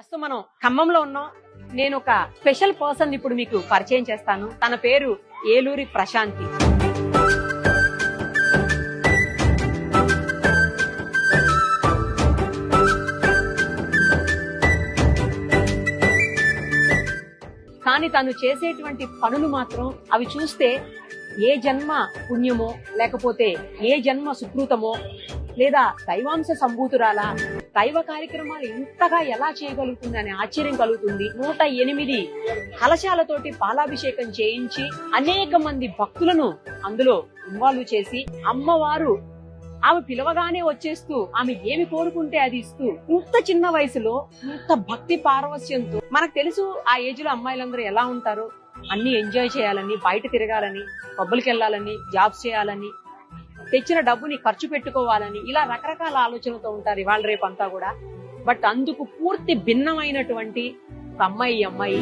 ప్రస్తుతం మనం ఖమ్మంలో ఉన్నాం. నేను ఒక స్పెషల్ పర్సన్ ఇప్పుడు మీకు పరిచయం చేస్తాను. తన పేరు ఏలూరి ప్రశాంతి. కానీ తను చేసేటువంటి పనులు మాత్రం అవి చూస్తే ఏ జన్మ పుణ్యమో లేకపోతే ఏ జన్మ సుకృతమో లేదా దైవాంశ సంభూతురాలా దైవ కార్యక్రమాలు ఇంతగా ఎలా చేయగలుగుతుంది అనే ఆశ్చర్యం కలుగుతుంది. నూట ఎనిమిది కలశాలతోటి పాలాభిషేకం చేయించి అనేక మంది భక్తులను అందులో ఇన్వాల్వ్ చేసి అమ్మవారు ఆమె పిలవగానే వచ్చేస్తూ ఆమె ఏమి కోరుకుంటే అది ఇస్తూ ఇంత చిన్న వయసులో ఇంత భక్తి పారవస్యంతో మనకు తెలుసు ఆ ఏజ్లో అమ్మాయిలందరూ ఎలా ఉంటారు? అన్ని ఎంజాయ్ చేయాలని బయట తిరగాలని పబ్బులకి వెళ్ళాలని జాబ్స్ చేయాలని తెచ్చిన డబ్బుని ఖర్చు పెట్టుకోవాలని ఇలా రకరకాల ఆలోచనలతో ఉంటారు ఇవాళ రేపు అంతా కూడా. బట్ అందుకు పూర్తి భిన్నమైనటువంటి ఒక అమ్మాయి అమ్మాయి